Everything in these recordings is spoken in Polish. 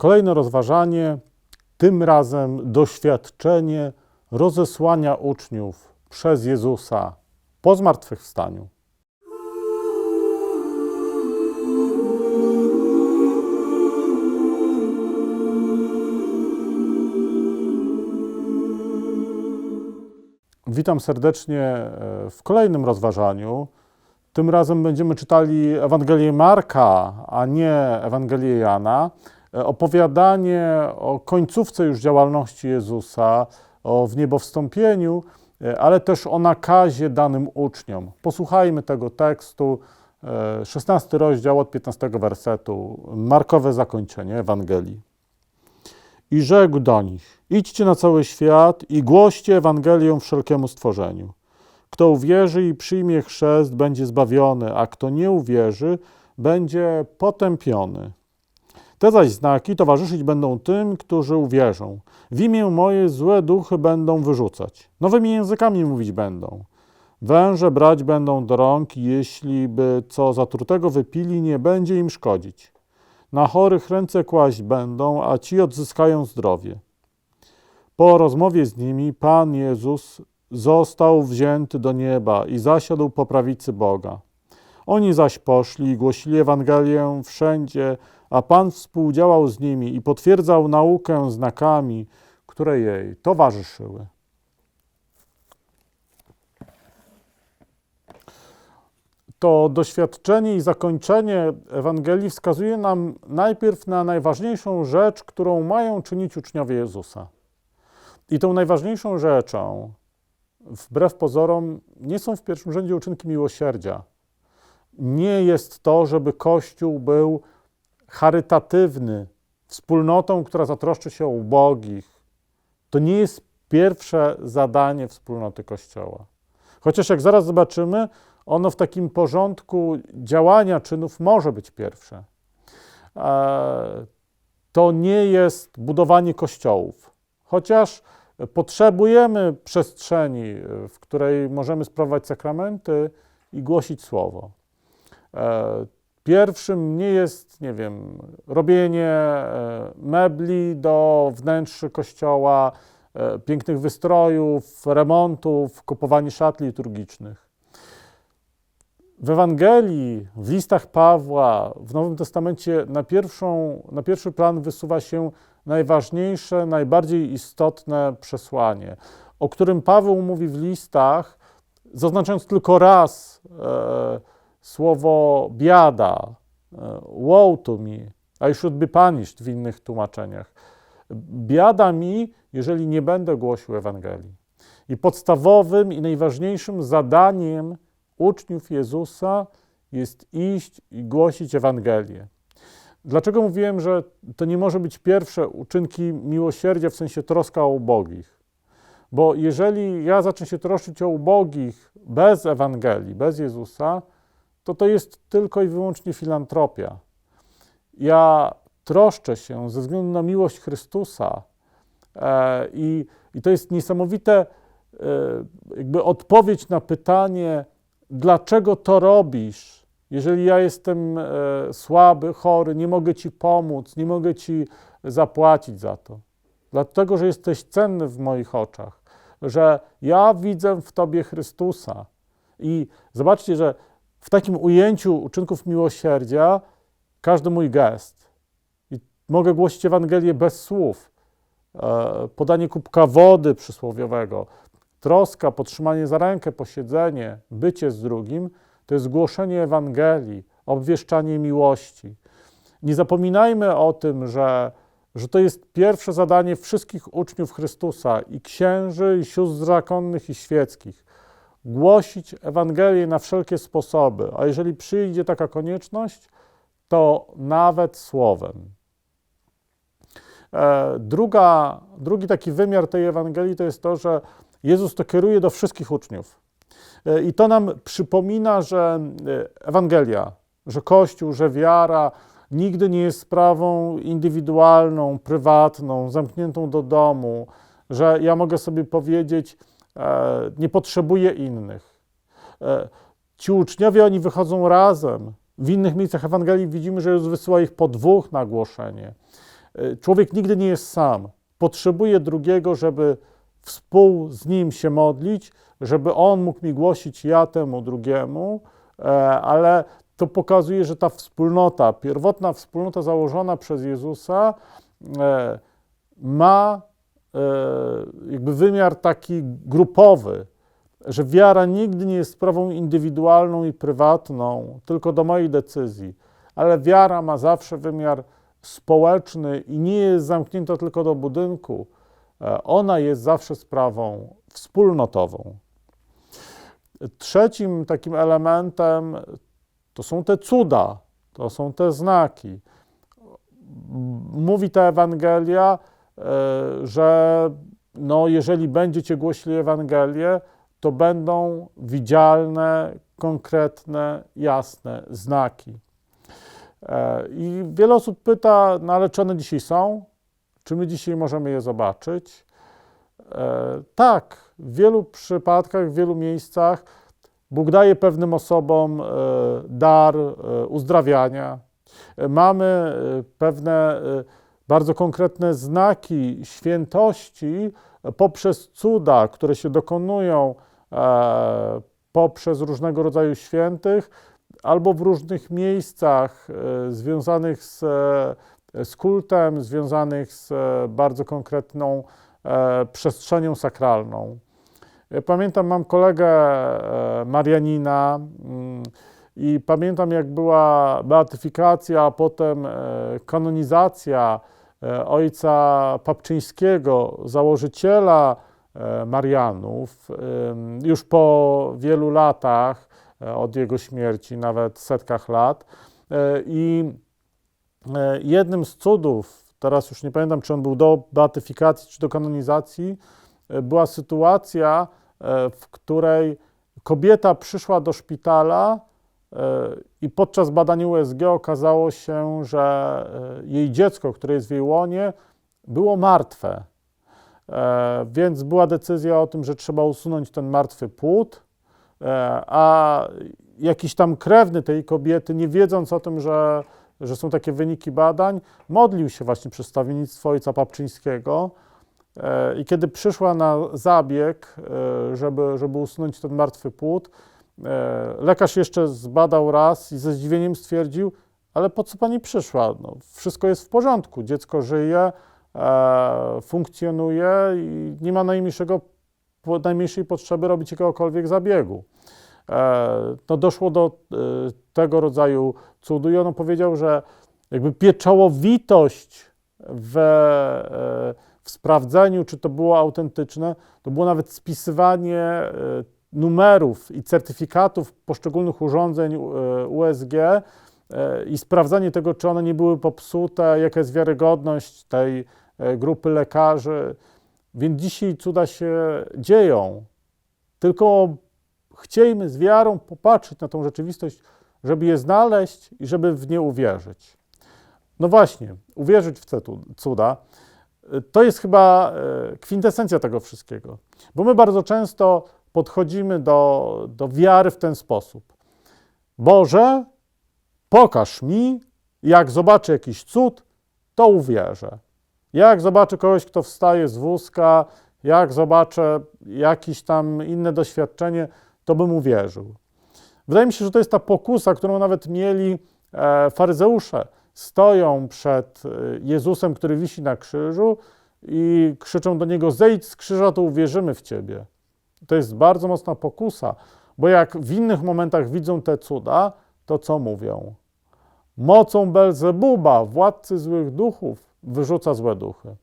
Kolejne rozważanie, tym razem doświadczenie rozesłania uczniów przez Jezusa po zmartwychwstaniu. Witam serdecznie e, w kolejnym rozważaniu. Tym razem będziemy czytali Ewangelię Marka, a nie Ewangelię Jana. E, Opowiadanie o końcówce już działalności Jezusa, o wniebowstąpieniu, e, ale też o nakazie danym uczniom. Posłuchajmy tego tekstu, e, 16 rozdział od 15 wersetu, markowe zakończenie Ewangelii. I rzekł do nich: Idźcie na cały świat i głoście Ewangelię wszelkiemu stworzeniu. Kto uwierzy i przyjmie chrzest, będzie zbawiony, a kto nie uwierzy, będzie potępiony. Te zaś znaki towarzyszyć będą tym, którzy uwierzą. W imię moje złe duchy będą wyrzucać. Nowymi językami mówić będą. Węże brać będą do rąk, jeśli by co zatrutego wypili, nie będzie im szkodzić. Na chorych ręce kłaść będą, a ci odzyskają zdrowie. Po rozmowie z nimi Pan Jezus został wzięty do nieba i zasiadł po prawicy Boga. Oni zaś poszli i głosili Ewangelię wszędzie, a Pan współdziałał z nimi i potwierdzał naukę znakami, które jej towarzyszyły. To doświadczenie i zakończenie Ewangelii wskazuje nam najpierw na najważniejszą rzecz, którą mają czynić uczniowie Jezusa. I tą najważniejszą rzeczą, wbrew pozorom, nie są w pierwszym rzędzie uczynki miłosierdzia. Nie jest to, żeby Kościół był charytatywny, wspólnotą, która zatroszczy się o ubogich. To nie jest pierwsze zadanie wspólnoty Kościoła. Chociaż jak zaraz zobaczymy, ono w takim porządku działania czynów może być pierwsze. E, To nie jest budowanie kościołów, chociaż potrzebujemy przestrzeni, w której możemy sprawować sakramenty i głosić słowo. Pierwszym nie jest, nie wiem, robienie e, mebli do wnętrz kościoła, e, pięknych wystrojów, remontów, kupowanie szat liturgicznych. W Ewangelii, w listach Pawła, w Nowym Testamencie na, pierwszą, na pierwszy plan wysuwa się najważniejsze, najbardziej istotne przesłanie, o którym Paweł mówi w listach, zaznaczając tylko raz e, słowo biada, e, woe me, I should be punished w innych tłumaczeniach. Biada mi, jeżeli nie będę głosił Ewangelii. I podstawowym i najważniejszym zadaniem uczniów Jezusa jest iść i głosić Ewangelię. Dlaczego mówiłem, że to nie może być pierwsze uczynki miłosierdzia w sensie troska o ubogich? Bo jeżeli ja zacznę się troszczyć o ubogich bez Ewangelii, bez Jezusa, to to jest tylko i wyłącznie filantropia. Ja troszczę się ze względu na miłość Chrystusa e, i, i to jest niesamowite e, jakby odpowiedź na pytanie, dlaczego to robisz, jeżeli ja jestem e, słaby, chory, nie mogę Ci pomóc, nie mogę Ci zapłacić za to. Dlatego, że jesteś cenny w moich oczach, że ja widzę w Tobie Chrystusa. I zobaczcie, że w takim ujęciu uczynków miłosierdzia każdy mój gest. I mogę głosić Ewangelię bez słów. E, podanie kubka wody przysłowiowego, troska, podtrzymanie za rękę, posiedzenie, bycie z drugim to jest głoszenie Ewangelii, obwieszczanie miłości. Nie zapominajmy o tym, że, że to jest pierwsze zadanie wszystkich uczniów Chrystusa i księży, i sióstr zakonnych, i świeckich głosić Ewangelię na wszelkie sposoby, a jeżeli przyjdzie taka konieczność, to nawet słowem. E, druga, drugi taki wymiar tej Ewangelii to jest to, że Jezus to kieruje do wszystkich uczniów. E, I to nam przypomina, że e, Ewangelia, że Kościół, że wiara nigdy nie jest sprawą indywidualną, prywatną, zamkniętą do domu, że ja mogę sobie powiedzieć, nie potrzebuje innych. E, ci uczniowie, oni wychodzą razem. W innych miejscach Ewangelii widzimy, że Jezus wysyła ich po dwóch na głoszenie. e, człowiek nigdy nie jest sam. Potrzebuje drugiego, żeby współ z nim się modlić, żeby on mógł mi głosić ja temu drugiemu, e, ale to pokazuje, że ta wspólnota, pierwotna wspólnota założona przez Jezusa, e, ma jakby wymiar taki grupowy, że wiara nigdy nie jest sprawą indywidualną i prywatną, tylko do mojej decyzji, ale wiara ma zawsze wymiar społeczny i nie jest zamknięta tylko do budynku. E, ona jest zawsze sprawą wspólnotową. Trzecim takim elementem to są te cuda, to są te znaki. Mówi ta Ewangelia, e, że no, jeżeli będziecie głosili Ewangelię, to będą widzialne, konkretne, jasne znaki. E, I wiele osób pyta, no ale czy one dzisiaj są? Czy my dzisiaj możemy je zobaczyć? E, tak, w wielu przypadkach, w wielu miejscach Bóg daje pewnym osobom e, dar uzdrawiania. Mamy pewne bardzo konkretne znaki świętości poprzez cuda, które się dokonują E, poprzez różnego rodzaju świętych albo w różnych miejscach e, związanych z, e, z kultem, związanych z bardzo konkretną przestrzenią sakralną. Pamiętam, mam kolegę Marianina mm, i pamiętam, jak była beatyfikacja, a potem kanonizacja ojca Papczyńskiego, założyciela E, Marianów. Już po wielu latach e, od jego śmierci, nawet setkach lat. E, I jednym z cudów, teraz już nie pamiętam, czy on był do beatyfikacji, czy do kanonizacji, była sytuacja, w której kobieta przyszła do szpitala i podczas badania USG okazało się, że jej dziecko, które jest w jej łonie, było martwe. E, więc była decyzja o tym, że trzeba usunąć ten martwy płód, e, a jakiś tam krewny tej kobiety, nie wiedząc o tym, że, że są takie wyniki badań, modlił się właśnie przez stawiennictwo ojca Papczyńskiego. E, I kiedy przyszła na zabieg, żeby, żeby usunąć ten martwy płód, lekarz jeszcze zbadał raz i ze zdziwieniem stwierdził, ale po co pani przyszła? No, wszystko jest w porządku, dziecko żyje, E, funkcjonuje i nie ma najmniejszego, najmniejszej potrzeby robić jakiegokolwiek zabiegu. E, no doszło do e, tego rodzaju cudu i on powiedział, że jakby pieczołowitość w, w sprawdzeniu, czy to było autentyczne, to było nawet spisywanie numerów i certyfikatów poszczególnych urządzeń USG i sprawdzanie tego, czy one nie były popsute, jaka jest wiarygodność tej E, grupy lekarzy. Więc dzisiaj cuda się dzieją. Tylko chciejmy z wiarą popatrzeć na tą rzeczywistość, żeby je znaleźć i żeby w nie uwierzyć. No właśnie, uwierzyć w te cuda. E, to jest chyba e, kwintesencja tego wszystkiego. Bo my bardzo często podchodzimy do, do wiary w ten sposób. Boże, pokaż mi, jak zobaczę jakiś cud, to uwierzę. Jak zobaczę kogoś, kto wstaje z wózka, jak zobaczę jakieś tam inne doświadczenie, to bym uwierzył. Wydaje mi się, że to jest ta pokusa, którą nawet mieli e, faryzeusze. Stoją przed e, Jezusem, który wisi na krzyżu i krzyczą do niego: Zejdź z krzyża, to uwierzymy w ciebie. To jest bardzo mocna pokusa, bo jak w innych momentach widzą te cuda, to co mówią? Mocą Belzebuba, władcy złych duchów, wyrzuca złe duchy.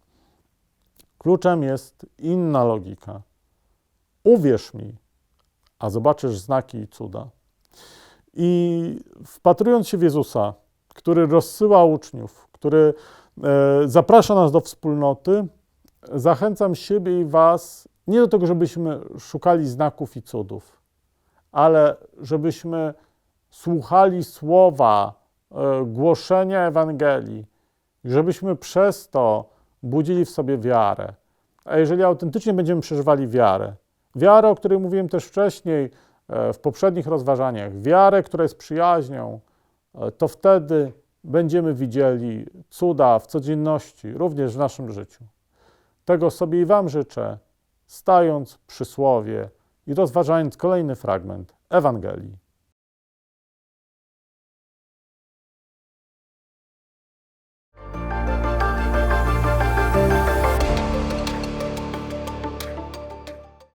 Kluczem jest inna logika. Uwierz mi, a zobaczysz znaki i cuda. I wpatrując się w Jezusa, który rozsyła uczniów, który e, zaprasza nas do wspólnoty, zachęcam siebie i Was nie do tego, żebyśmy szukali znaków i cudów, ale żebyśmy słuchali słowa e, głoszenia Ewangelii, żebyśmy przez to budzili w sobie wiarę. A jeżeli autentycznie będziemy przeżywali wiarę, wiarę, o której mówiłem też wcześniej e, w poprzednich rozważaniach, wiarę, która jest przyjaźnią, e, to wtedy będziemy widzieli cuda w codzienności, również w naszym życiu. Tego sobie i Wam życzę, stając przy słowie i rozważając kolejny fragment Ewangelii.